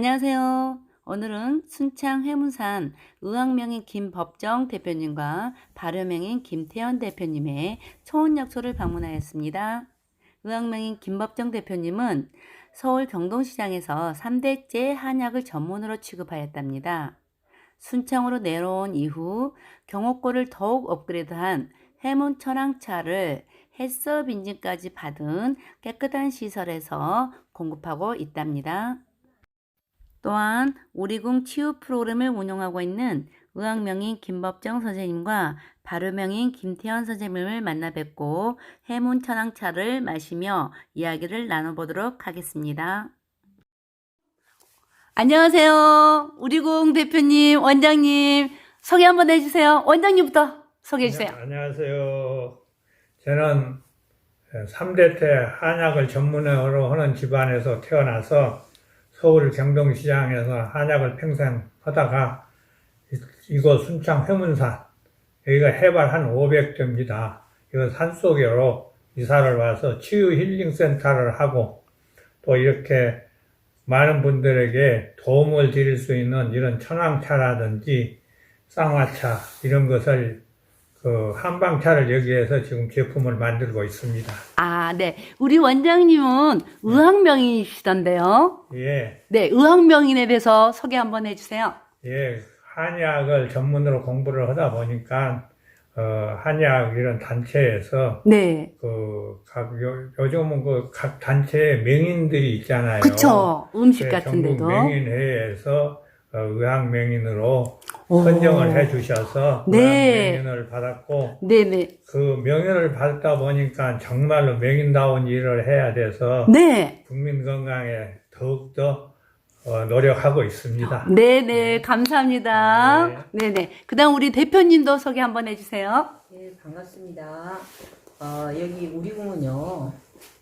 안녕하세요. 오늘은 순창 회문산 의학명인 김법정 대표님과 발효명인 김태현 대표님의 초원약소를 방문하였습니다. 의학명인 김법정 대표님은 서울 경동시장에서 3대째 한약을 전문으로 취급하였답니다. 순창으로 내려온 이후 경옥고를 더욱 업그레이드한 해문 천황차를 햇섭 인증까지 받은 깨끗한 시설에서 공급하고 있답니다. 또한 우리궁 치유 프로그램을 운영하고 있는 의학명인 김법정 선생님과 발효명인 김태현 선생님을 만나 뵙고 해문 천황차를 마시며 이야기를 나눠보도록 하겠습니다. 안녕하세요. 우리궁 대표님, 원장님 소개 한번 해주세요. 원장님부터 소개해 주세요. 네, 안녕하세요. 저는 3대 때 한약을 전문으로 하는 집안에서 태어나서 서울 경동시장에서 한약을 평생 하다가 이- 이곳 순창 회문산 여기가 해발 한 500도입니다. 이 산속으로 이사를 와서 치유 힐링 센터를 하고 또 이렇게 많은 분들에게 도움을 드릴 수 있는 이런 천황차라든지 쌍화차 이런 것을 그 한방차를 여기에서 지금 제품을 만들고 있습니다. 아, 네. 우리 원장님은 의학명인이시던데요. 예, 네, 의학명인에 대해서 소개 한번 해주세요. 예, 한약을 전문으로 공부를 하다 보니까 어, 한약 이런 단체에서 네. 그각 요즘은 그 각 단체의 명인들이 있잖아요. 그쵸. 음식 네, 같은데도. 명인회에서 어, 의학 명인으로 오. 선정을 해 주셔서 네. 의학 명인을 받았고 네네. 그 명예를 받다 보니까 정말로 명인다운 일을 해야 돼서 네. 국민 건강에 더욱더 어, 노력하고 있습니다. 네네. 감사합니다. 네 네. 그 다음 우리 대표님도 소개 한번 해주세요. 네, 반갑습니다. 어, 여기 우리 궁은요,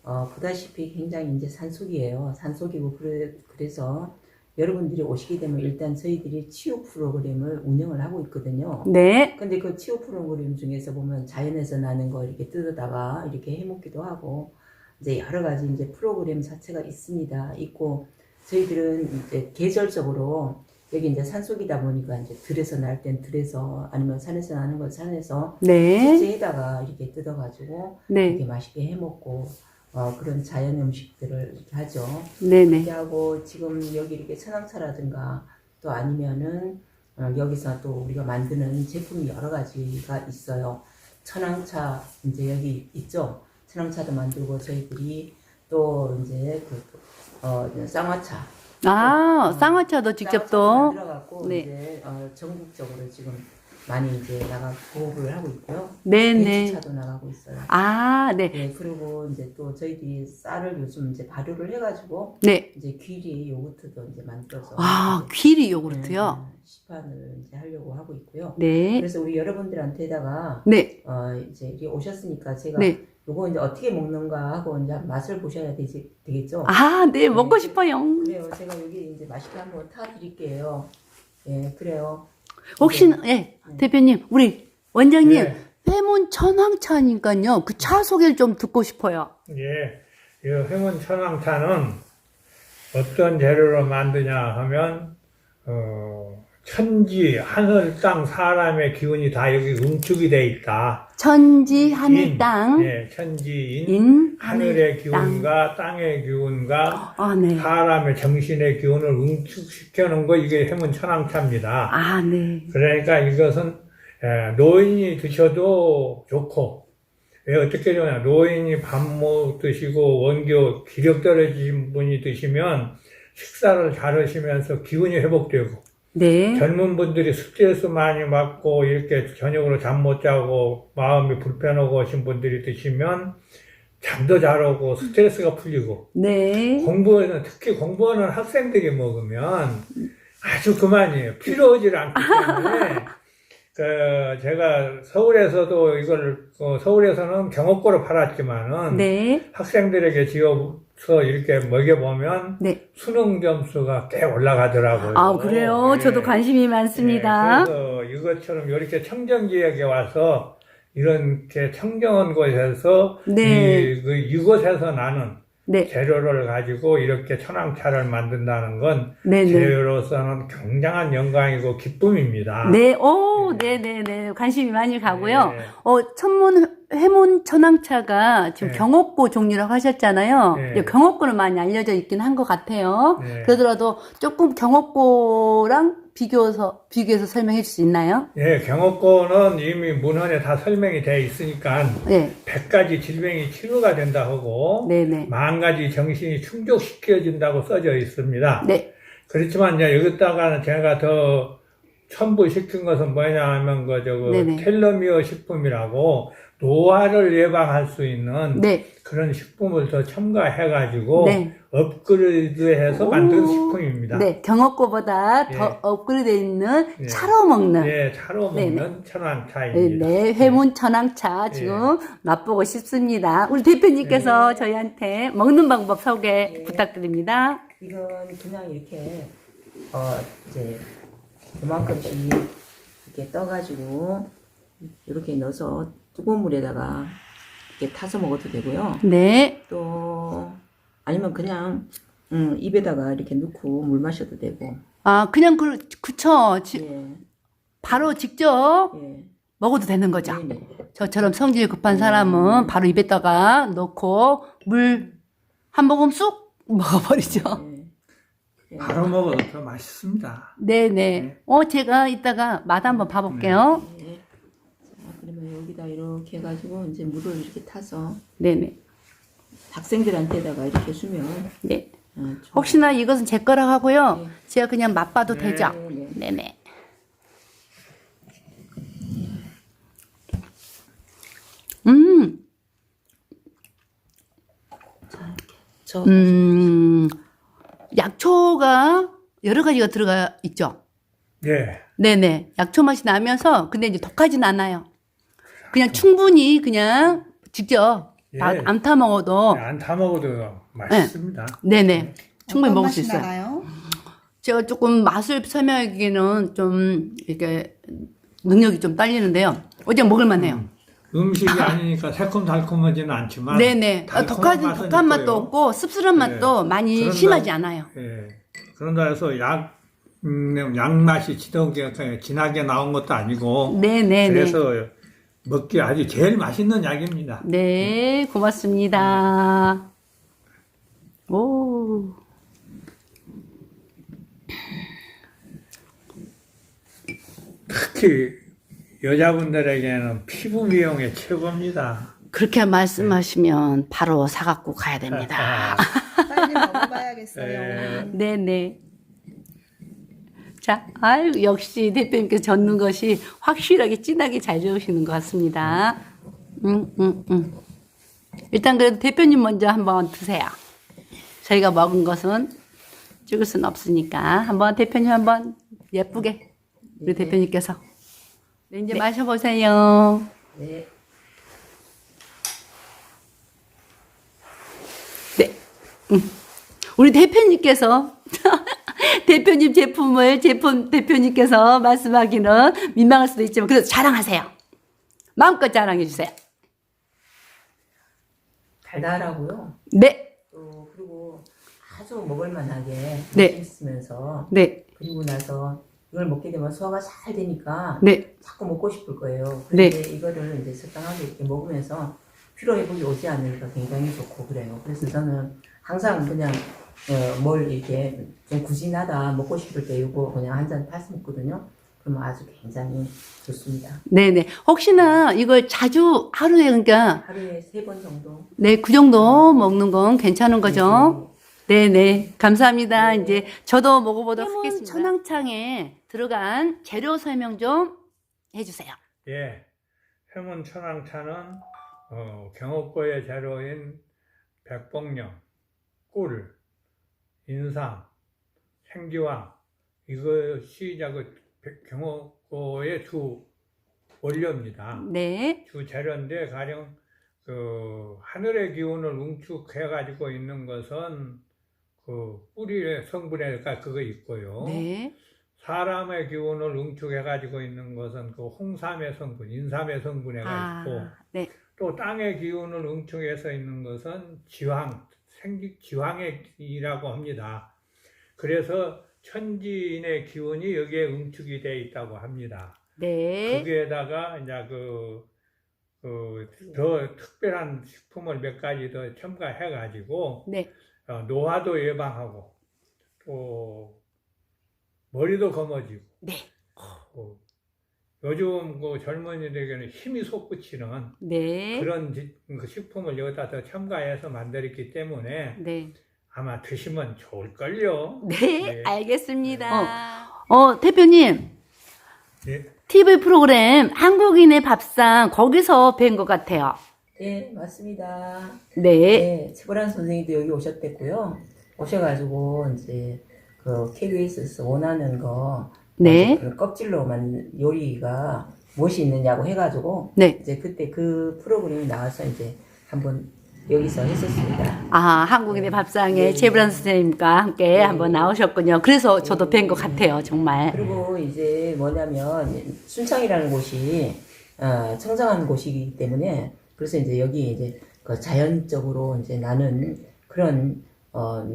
어, 보다시피 굉장히 이제 산속이에요. 산속이고, 그래, 그래서 여러분들이 오시게 되면 일단 저희들이 치유 프로그램을 운영을 하고 있거든요. 네. 근데 그 치유 프로그램 중에서 보면 자연에서 나는 거 이렇게 뜯어다가 이렇게 해먹기도 하고, 이제 여러 가지 이제 프로그램 자체가 있습니다. 있고, 저희들은 이제 계절적으로 여기 이제 산속이다 보니까 이제 들에서 날 땐 들에서 아니면 산에서 나는 건 산에서 네. 실제에다가 이렇게 뜯어가지고 네. 이렇게 맛있게 해먹고 어, 그런 자연 음식들을 이렇게 하죠. 네네. 이렇게 하고 지금 여기 이렇게 천황차라든가 또 아니면은 어, 여기서 또 우리가 만드는 제품이 여러 가지가 있어요. 천황차 이제 여기 있죠. 천황차도 만들고 저희들이 또 이제 그 어, 쌍화차 아, 쌍화차도 직접 또. 들어갖고 네. 이제 어, 전국적으로 지금 많이 이제 나가 보급을 하고 있고요. 네네. 배추차도 나가고 있어요. 아, 네. 네, 그리고 이제 또 저희들이 쌀을 요즘 이제 발효를 해가지고 네. 이제 귀리 요거트도 이제 만들어서 아, 귀리 요구르트요? 네, 시판을 이제 하려고 하고 있고요. 네. 그래서 우리 여러분들한테다가 네. 어 이제 오셨으니까 제가 네. 요거 이제 어떻게 먹는가 하고 이제 맛을 보셔야 되지, 되겠죠. 아, 네. 먹고 네. 싶어요. 그래요. 제가 여기 이제 맛있게 한번 타 드릴게요. 예, 그래요. 혹시, 예, 대표님, 우리 원장님, 예, 회문 천황차니까요. 그 차 소개를 좀 듣고 싶어요. 예, 이 행운 천왕차는 어떤 재료로 만드냐 하면 어, 천지, 하늘, 땅, 사람의 기운이 다 여기 응축이 돼 있다. 천지, 하늘, 인, 땅, 예, 천지인, 인, 하늘의 하늘, 땅. 기운과 땅 의 기운과 아, 네. 사람의 정신의 기운을 응축시켜 놓은 거 이게 해문 천왕차입니다. 아, 네. 그러니까 이것은 에, 노인이 드셔도 좋고 왜 어떻게 되냐 노인이 밥 못 드시고 원교 기력 떨어진 분이 드시면 식사를 잘 하시면서 기운이 회복되고 네. 젊은 분들이 스트레스 많이 받고 이렇게 저녁으로 잠 못 자고 마음이 불편하고 하신 분들이 드시면 잠도 잘 오고 스트레스가 풀리고 네. 공부하는 특히 공부하는 학생들이 먹으면 아주 그만이에요. 필요하지 않기 때문에 그 제가 서울에서도 이걸 어, 서울에서는 경옥고로 팔았지만은 네. 학생들에게 지어 서 이렇게 먹여보면 네. 수능 점수가 꽤 올라가더라고요. 아, 그래요? 예. 저도 관심이 많습니다. 예, 그래서 이것처럼 이렇게 청정 지역에 와서 이렇게 청정한 곳에서 네. 이, 그 이곳에서 나는 네. 재료를 가지고 이렇게 천황차를 만든다는 건 네네. 제로서는 굉장한 영광이고 기쁨입니다. 네, 오, 네 네 네. 관심이 많이 가고요. 네. 어, 천문, 해문 천황차가 지금 네. 경옥고 종류라고 하셨잖아요. 네. 이제 경옥고는 많이 알려져 있긴 한 것 같아요. 네. 그러더라도 조금 경옥고랑 비교해서, 비교해서 설명해 줄 수 있나요? 예, 경옥고는 이미 문헌에 다 설명이 되어 있으니까 네. 100가지 질병이 치료가 된다 하고 네네. 만 가지 정신이 충족시켜진다고 써져 있습니다. 네. 그렇지만 이제 여기다가는 제가 더 첨부 시킨 것은 뭐냐 하면 그 저거 네네. 텔러미어 식품이라고 노화를 예방할 수 있는 네. 그런 식품을 더 첨가해 가지고 네. 업그레이드해서 만든 오. 식품입니다. 네. 경옥고보다 예. 더 업그레이드 있는 예. 차로 먹는. 예, 차로 네네. 먹는 네, 천안차입니다. 네, 해문 천황차 지금 맛보고 싶습니다. 우리 대표님께서 네. 저희한테 먹는 방법 소개 네. 부탁드립니다. 이건 그냥 이렇게 어 이제 이만큼씩 이렇게 떠가지고 이렇게 넣어서 뜨거운 물에다가 이렇게 타서 먹어도 되고요. 네, 또 아니면 그냥 음, 입에다가 이렇게 넣고 물 마셔도 되고. 아 그냥 그 그쵸. 지- 예, 바로 직접 예, 먹어도 되는 거죠. 네네. 저처럼 성질 급한 사람은 바로 입에다가 넣고 물 한 모금 쑥 먹어버리죠. 예. 예. 바로 먹어도 더 맛있습니다. 네네. 어 제가 이따가 맛 한번 봐볼게요. 예. 자, 그러면 여기다 이렇게 해가지고 이제 물을 이렇게 타서 네네. 학생들한테다가 이렇게 주면 네. 어, 좀- 혹시나 이것은 제 거라 하고요. 네. 제가 그냥 맛봐도 네. 되죠. 네, 네. 네네. 음, 저 음, 약초가 여러 가지가 들어가 있죠. 예, 네네. 약초 맛이 나면서, 근데 이제 독하진 않아요. 그냥 충분히 그냥 직접 예. 안 타 먹어도, 안 타 먹어도 맛있습니다. 네네. 충분히 어떤 먹을 수 맛이 있어요. 나나요? 제가 조금 맛을 설명하기는 좀 이렇게 능력이 좀 딸리는데요. 어제 먹을만해요. 음식이 아니니까 새콤달콤하지는 않지만 네네. 독한, 맛은 독한 맛도 있고요. 없고 씁쓸한 네. 맛도 많이 그런다- 심하지 않아요. 예. 그런다 해서 약, 음, 양맛이 지독하게 진하게 나온 것도 아니고 네네네. 그래서 먹기 아주 제일 맛있는 약입니다. 네, 고맙습니다. 오. 특히 여자분들에게는 피부 미용에 최고입니다. 그렇게 말씀하시면 바로 사갖고 가야 됩니다. 빨리 먹어봐야겠어요. 네. 네네. 자, 아유, 역시 대표님께서 젓는 것이 확실하게 진하게 잘 저으시는 것 같습니다. 음, 음, 음. 일단 그래도 대표님 먼저 한번 드세요. 저희가 먹은 것은 찍을 수는 없으니까 한번 대표님 한번 예쁘게 우리 네. 대표님께서 네, 이제 마셔보세요. 네. 네. 음. 우리 대표님께서 대표님 제품을 제품 대표님께서 말씀하기는 민망할 수도 있지만 그래도 자랑하세요. 마음껏 자랑해 주세요. 달달하고요. 네. 또 그리고 아주 먹을 만하게 네. 맛있으면서 네. 그리고 나서 이걸 먹게 되면 소화가 잘 되니까 네. 자꾸 먹고 싶을 거예요. 네. 그런데 이거를 이제 적당하게 이렇게 먹으면서 피로 회복이 오지 않으니까 굉장히 좋고 그래요. 그래서 저는 항상 그냥 어, 뭘 이렇게 좀 구진하다 먹고 싶을 때 이거 그냥 한잔 타서 먹거든요. 그러면 아주 굉장히 좋습니다. 네, 네. 혹시나 이걸 자주 하루에 그러니까 하루에 세 번 정도. 네, 그 정도 먹는 건 괜찮은 거죠? 네, 네. 감사합니다. 네. 이제 저도 먹어보도록 하겠습니다. 천왕창에 들어간 재료 설명 좀 해주세요. 예. 해문 천황차는 어, 경옥고의 재료인 백봉령, 꿀, 인삼, 생지황 이것이 그 백- 경옥고의 주 원료입니다. 네. 주 재료인데 가령 그 하늘의 기운을 응축해 가지고 있는 것은 그 뿌리의 성분에가 그거 있고요. 네. 사람의 기운을 응축해 가지고 있는 것은 그 홍삼의 성분, 인삼의 성분에가 있고 아, 네. 또 땅의 기운을 응축해서 있는 것은 지황, 생기 지황액이라고 합니다. 그래서 천지인의 기운이 여기에 응축이 되어 있다고 합니다. 네. 거기에다가 이제 그, 그, 더 특별한 식품을 몇 가지 더 첨가해 가지고, 네. 어, 노화도 예방하고, 또, 머리도 검어지고, 네. 어, 요즘 그 젊은이들에게는 힘이 솟구치는 네. 그런 지- 그 식품을 여기다 더 첨가해서 만들었기 때문에 네. 아마 드시면 좋을걸요. 네, 네. 알겠습니다. 어, 대표님, 예. TV 프로그램 한국인의 밥상 거기서 뵌 것 같아요. 네, 맞습니다. 네. 네, 최보란 선생님도 여기 오셨댔고요. 오셔가지고 이제 그 KBS에서 원하는 거 네. 그 껍질로 만 요리가 무엇이 있느냐고 해가지고 네. 이제 그때 그 프로그램이 나와서 이제 한번 여기서 했었습니다. 아, 한국인의 밥상에 네. 최불안 선생님과 함께 네. 한번 나오셨군요. 그래서 저도 네. 뵌것 같아요, 정말. 그리고 이제 뭐냐면 순창이라는 곳이 어, 청정한 곳이기 때문에 그래서 이제 여기 이제 그 자연적으로 이제 나는 그런 어,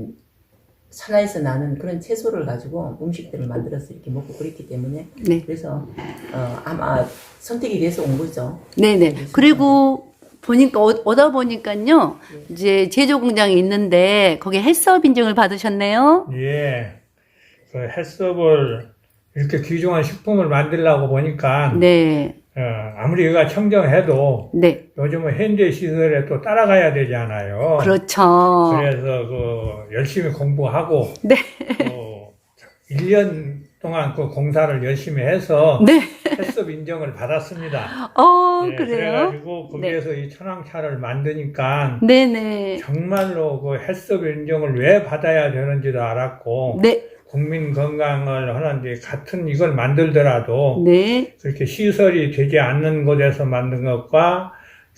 산하에서 나는 그런 채소를 가지고 음식들을 만들어서 이렇게 먹고 그랬기 때문에 네. 그래서 어, 아마 선택이 돼서 온 거죠. 네네. 그리고 보니까, 어- 오다 보니까요, 이제 제조 공장이 있는데, 거기에 헬스업 인증을 받으셨네요. 예. 그 헬스업을 이렇게 귀중한 식품을 만들려고 보니까 네. 어, 아무리 여기가 청정해도 네. 요즘은 현대 시설에 또 따라가야 되잖아요. 그렇죠. 그래서 그 열심히 공부하고 네. 또 1년 동안 그 공사를 열심히 해서 네. 헬스업 인정을 받았습니다. 어, 예, 그래요? 그래가지고 거기에서 이 천황차를 만드니까 네네. 정말로 그 헬스업 인정을 왜 받아야 되는지도 알았고 네. 국민 건강을 하는데 같은 이걸 만들더라도 네. 그렇게 시설이 되지 않는 곳에서 만든 것과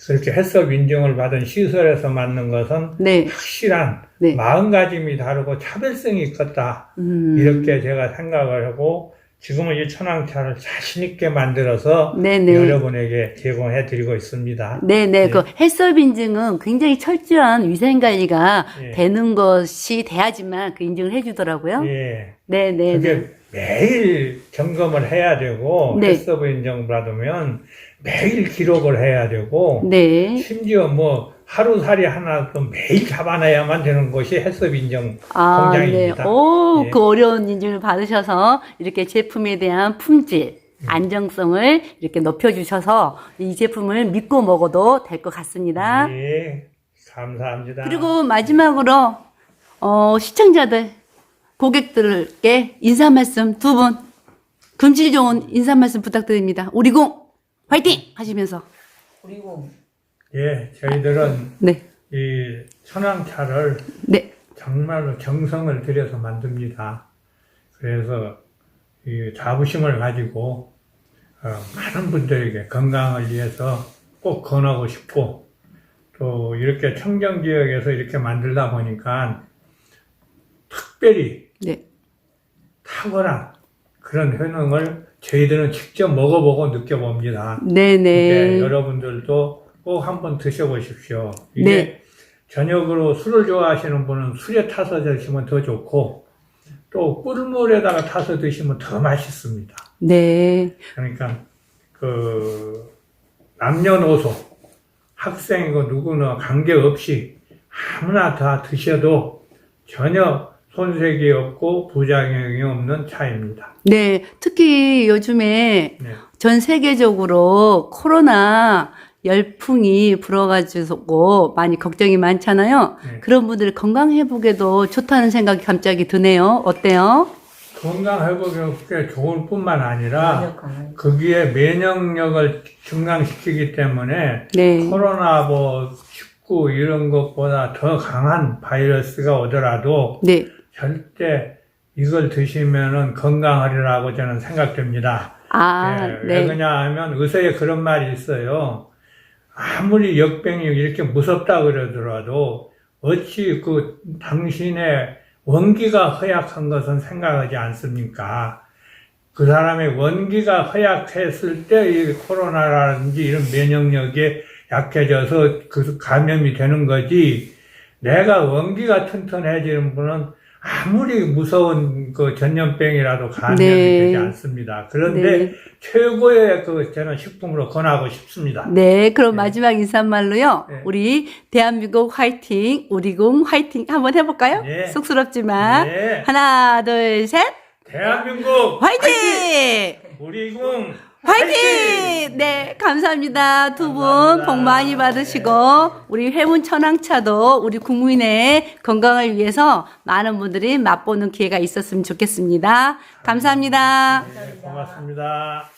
그렇게 헬스업 인정을 받은 시설에서 만든 것은 네. 확실한 네. 마음가짐이 다르고 차별성이 있겠다 음. 이렇게 제가 생각을 하고 지금은 이 천황차를 자신 있게 만들어서 네네. 여러분에게 제공해 드리고 있습니다. 네네. 예. 그 헬스업 인증은 굉장히 철저한 위생 관리가 예. 되는 것이 돼야지만 그 인증을 해주더라고요. 예. 네네. 그게 매일 점검을 해야 되고 네. 헬스업 인정 받으면 매일 기록을 해야 되고 네. 심지어 뭐 하루살이 하나도 매일 잡아내야만 되는 것이 헬스업 인정 아, 네. 공장입니다. 오, 예. 그 어려운 인증을 받으셔서 이렇게 제품에 대한 품질, 안정성을 이렇게 높여주셔서 이 제품을 믿고 먹어도 될 것 같습니다. 예, 감사합니다. 그리고 마지막으로 어, 시청자들, 고객들께 인사 말씀 두 분, 금질 좋은 인사 말씀 부탁드립니다. 우리공 화이팅! 하시면서. 그리고 예, 저희들은 네, 이 천황차를 네, 정말로 정성을 들여서 만듭니다. 그래서 이 자부심을 가지고 어, 많은 분들에게 건강을 위해서 꼭 권하고 싶고 또 이렇게 청정 지역에서 이렇게 만들다 보니까 특별히 네, 탁월한 그런 효능을 저희들은 직접 먹어보고 느껴봅니다. 네, 네, 네, 여러분들도 꼭 한번 드셔보십시오. 이게 네. 저녁으로 술을 좋아하시는 분은 술에 타서 드시면 더 좋고 또 꿀물에다가 타서 드시면 더 맛있습니다. 네, 그러니까 그 남녀노소 학생이고 누구나 관계없이 아무나 다 드셔도 전혀 손색이 없고 부작용이 없는 차입니다. 네. 특히 요즘에 네. 전 세계적으로 코로나 열풍이 불어가지고 많이 걱정이 많잖아요. 네. 그런 분들 건강 회복에도 좋다는 생각이 갑자기 드네요. 어때요? 건강 회복에 좋을 뿐만 아니라 거기에 면역력을 증강시키기 때문에 네. 코로나 뭐19 이런 것보다 더 강한 바이러스가 오더라도 네. 절대 이걸 드시면은 건강하리라고 저는 생각됩니다. 아, 예, 왜 네. 그냐 하면 의사에 그런 말이 있어요. 아무리 역병이 이렇게 무섭다 그러더라도 어찌 그 당신의 원기가 허약한 것은 생각하지 않습니까? 그 사람의 원기가 허약했을 때 이 코로나라든지 이런 면역력이 약해져서 그 감염이 되는 거지 내가 원기가 튼튼해지는 분은 아무리 무서운 그 전염병이라도 감염이 네. 되지 않습니다. 그런데 네. 최고의 그 저는 식품으로 권하고 싶습니다. 네, 그럼 네. 마지막 인사말로요. 네. 우리 대한민국 화이팅, 우리 군 화이팅 한번 해볼까요? 네. 쑥스럽지만 네. 하나, 둘, 셋, 대한민국 화이팅! 우리 군 화이팅! 네, 감사합니다. 두 분. 복 많이 받으시고 우리 회문 천황차도 우리 국민의 건강을 위해서 많은 분들이 맛보는 기회가 있었으면 좋겠습니다. 감사합니다. 네, 고맙습니다.